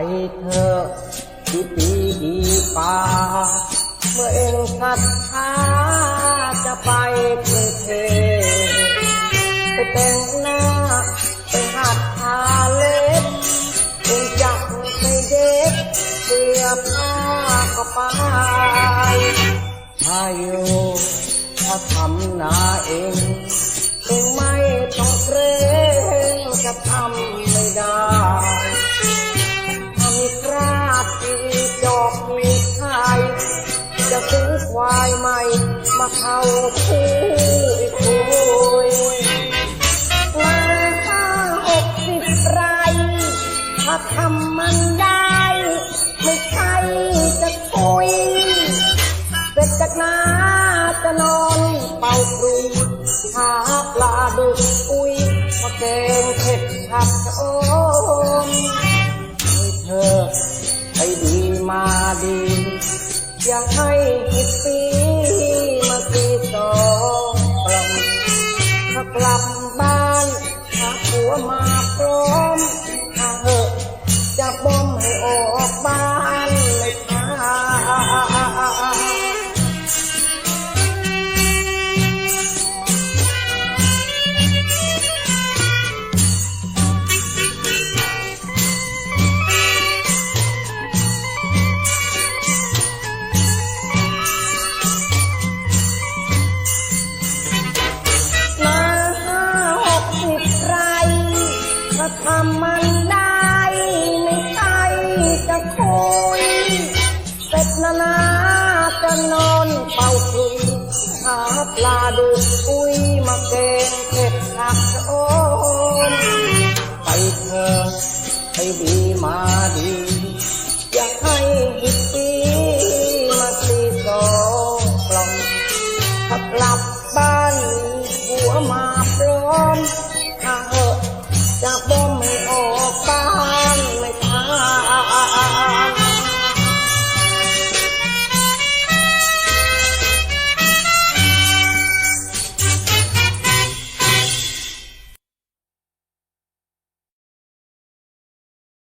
ไปเถอะที่ปีดีป่าเมื่อเองศรัทธาจะไปกรุงเทไปแต่งหน้า ไปหัดทาเล็บเองจักไปเด็กเสื้อผ้าก็ไปถ้าอยู่ถ้าทำหน้าเอง ควายใหม่มาเข้าคู่อีกคุยนาห้าหกสิบไรถ้าทำมันได้ ไม่ใช่จะคุยเสร็จจากนาจะนอนเป่าครูหาปลาดุกอุ้ยมาแกงเผ็ดผัดโอมให้เธอให้ดีมาดี อยากให้คิดปีมาตีสองกล่อมถ้ากลับบ้านหาผัวมา มันได้ไม่ใช่จะคุยเสร็จนานาจะนอนเป่าคุยหาปลาดูปุ้ยมาเก